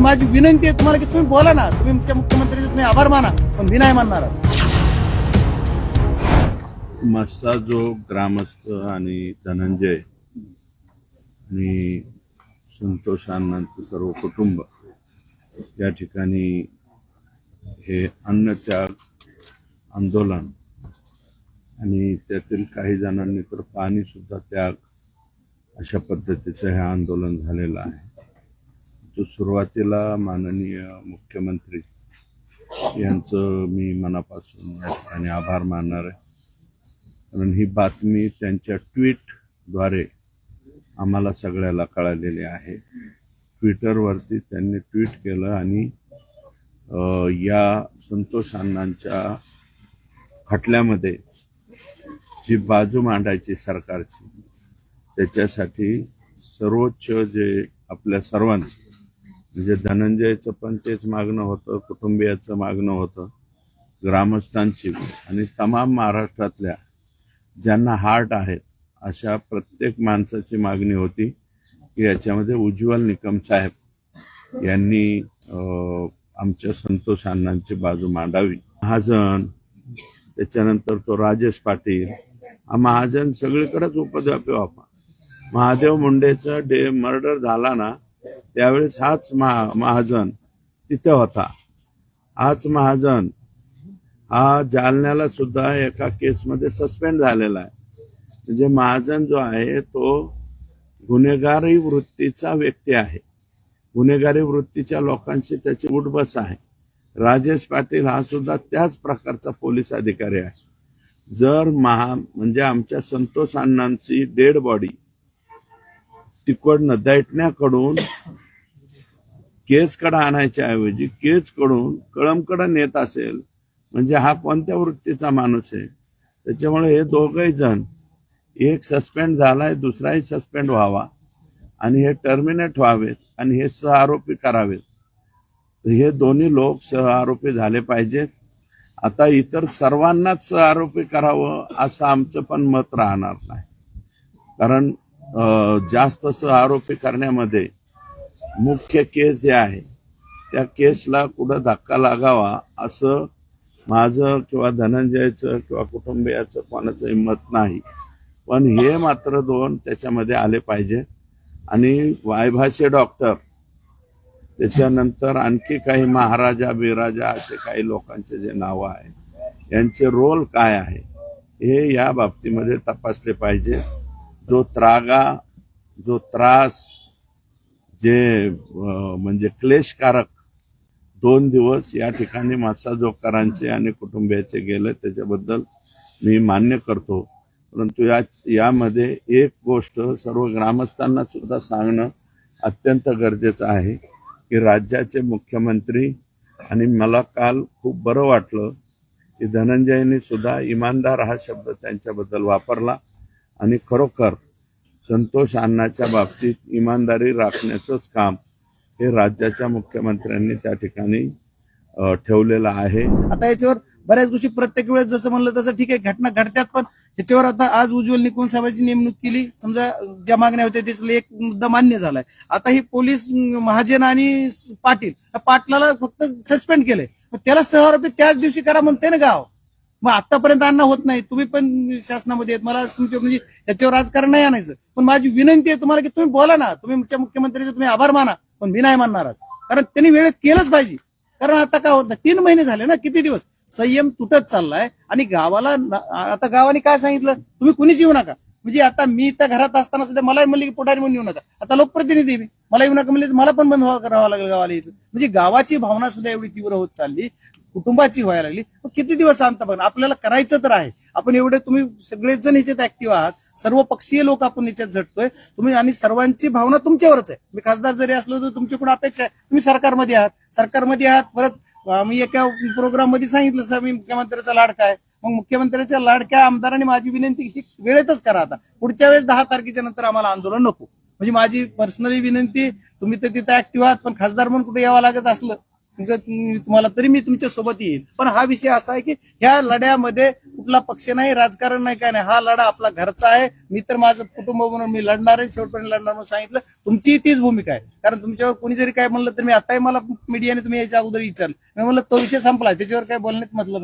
माझी विनंती आहे तुम्हाला की तुम्ही बोला ना. तुम्ही तुमच्या मुख्यमंत्र्याचे तुम्ही आभार माना पण मी नाही मानणार. मस्सा जो ग्रामस्थ आणि धनंजय आणि संतोष अण्णांचं सर्व कुटुंब या ठिकाणी हे अन्नत्याग आंदोलन आणि त्यातील काही जणांनी तर पाणी सुद्धा त्याग अशा पद्धतीचं हे आंदोलन झालेलं आहे. तो सुरुवातीला माननीय मुख्यमंत्री यांचं मी मनापासून या ठिकाणी आभार मानणार आहे. कारण ही बातमी त्यांच्या ट्विटद्वारे आम्हाला सगळ्याला कळालेली आहे. ट्विटरवरती त्यांनी ट्विट केलं आणि या संतोष अण्णांच्या खटल्यामध्ये जी बाजू मांडायची सरकारची त्याच्यासाठी सर्वोच्च जे आपल्या सर्वांचं म्हणजे धनंजयचं पण तेच मागणं होतं कुटुंबियाचं मागणं होतं ग्रामस्थांची. आणि तमाम महाराष्ट्रातल्या ज्यांना हार्ट आहेत अशा प्रत्येक माणसाची मागणी होती की याच्यामध्ये उज्ज्वल निकम साहेब यांनी आमच्या संतोष अण्णांची बाजू मांडावी. महाजन त्याच्यानंतर तो राजेश पाटील. हा महाजन सगळीकडेच उपद्व्यापी वापर महादेव मुंडेचा डे मर्डर झाला ना त्यावेळेस हाच महा महाजन तिथे होता. हाच महाजन हा जालन्याला सुद्धा एका केसमध्ये सस्पेंड झालेला आहे. म्हणजे महाजन जो आहे तो गुन्हेगारी वृत्तीचा व्यक्ती आहे. गुन्हेगारी वृत्तीच्या लोकांशी त्याची उठबस आहे. राजेश पाटील हा सुद्धा त्याच प्रकारचा पोलीस अधिकारी आहे. जर महा म्हणजे आमच्या संतोष अण्णांची डेड बॉडी तिकडनं दैटण्याकडून केजकडे आणायच्या ऐवजी केजकडून कळमकडं नेत असेल म्हणजे हा कोणत्या वृत्तीचा माणूस आहे? त्याच्यामुळे हे दोघही जण एक सस्पेंड झालाय दुसराही सस्पेंड व्हावा. आणि हे टर्मिनेट व्हावेत आणि हे सह आरोपी करावेत. तर हे दोन्ही लोक सह आरोपी झाले पाहिजेत. आता इतर सर्वांनाच सह आरोपी करावं असं आमचं पण मत राहणार नाही. कारण जास्त सह आरोपी करण्यामध्ये मुख्य केस जे आहे त्या केसला कुठं धक्का लागावा असं माझं किंवा धनंजयचं किंवा कुटुंबियाचं कोणाचं हिंमत नाही. पण हे मात्र दोन त्याच्यामध्ये आले पाहिजे. आणि वायभाषे डॉक्टर त्याच्यानंतर आणखी काही महाराजा बिराजा असे काही लोकांचे जे नावं आहेत यांचे रोल काय आहे हे या बाबतीमध्ये तपासले पाहिजे. जो त्रागा जो त्रास जे म्हणजे क्लेशकारक दोन दिवस या ठिकाणी मासाजोकारांचे आणि कुटुंबियाचे गेले त्याच्याबद्दल मी मान्य करतो. परंतु या यामध्ये एक गोष्ट सर्व ग्रामस्थांना सुद्धा सांगणं अत्यंत गरजेचं आहे की राज्याचे मुख्यमंत्री आणि मला काल खूप बरं वाटलं की धनंजयनी सुद्धा इमानदार हा शब्द त्यांच्याबद्दल वापरला. आणि खरोखर संतोष आणण्याच्या बाबतीत इमानदारी राखण्याचंच काम हे राज्याच्या मुख्यमंत्र्यांनी त्या ठिकाणी ठेवलेलं आहे. आता याच्यावर बऱ्याच गोष्टी प्रत्येक वेळेस जसं म्हणलं तसं ठीक आहे घटना घडत्यात पण ह्याच्यावर आता आज उज्ज्वल निकुंज साहेबांची नेमणूक केली. समजा ज्या मागण्या होत्या त्याच्यातला एक मुद्दा मान्य झालाय. आता ही पोलीस महाजन आणि पाटील पाटलाला फक्त सस्पेंड केलंय. त्याला सहआरोपी त्याच दिवशी करा म्हणते ना गाव. मग आतापर्यंत अन्न होत नाही तुम्ही पण शासनामध्ये आहेत. मला तुमचे म्हणजे याच्यावर राजकारण नाही आणायचं. पण माझी विनंती आहे तुम्हाला की तुम्ही बोला ना. तुम्ही तुमच्या मुख्यमंत्र्याचे तुम्ही आभार माना. पण मी नाही मानणार कारण त्यांनी वेळेत केलंच पाहिजे. कारण आता काय होत तीन महिने झाले ना. किती दिवस? संयम तुटत चाललाय. आणि गावाला आता गावाने काय सांगितलं? तुम्ही कुणीच येऊ नका. म्हणजे आता मी त्या घरात असताना सुद्धा मला म्हणले की पोटारी म्हणून येऊ नका. आता लोकप्रतिनिधी मी. मला येऊ नका म्हणले मला पण बंद व्हावं करावं लागेल गावाला यायचं. म्हणजे गावाची भावना सुद्धा एवढी तीव्र होत चालली. कुटुंबाची व्हायला लागली. मग किती दिवस आणता पण आपल्याला करायचं तर आहे. आपण एवढे तुम्ही सगळेच जण याच्यात ऍक्टिव्ह आहात. सर्व पक्षीय लोक आपण याच्यात झटतोय. तुम्ही आणि सर्वांची भावना तुमच्यावरच आहे. मी खासदार जरी असलो तर तुमच्याकडून अपेक्षा आहे? तुम्ही सरकारमध्ये आहात. सरकारमध्ये आहात परत मी एका प्रोग्राममध्ये सांगितलं सर मी मुख्यमंत्र्याचा लाडका आहे. मग मुख्यमंत्र्याच्या लाडक्या आमदारांनी माझी विनंती ही वेळेतच करा आता. पुढच्या वेळेस दहा तारखेच्या नंतर आम्हाला आंदोलन नको. म्हणजे माझी पर्सनली विनंती तुम्ही तर तिथं ऍक्टिव्ह आहात पण खासदार म्हणून कुठे यावं लागत असलं तुम्हाला तरी मी तुमच्यासोबत येईल पण हा विषय असा आहे की ह्या लढ्यामध्ये कुठला पक्ष नाही राजकारण नाही काय नाही. हा लढा आपला घरचा आहे. मी तर माझं कुटुंब म्हणून मी लढणार आहे शेवटपर्यंत लढणार म्हणून सांगितलं. तुमची तीच भूमिका आहे. कारण तुमच्यावर कोणी जरी काय म्हणलं तर मी आताही मला मीडियाने तुम्ही याच्या अगोदर विचारलं. मी म्हणलं तो विषय संपला त्याच्यावर काय बोलण्यात मतलब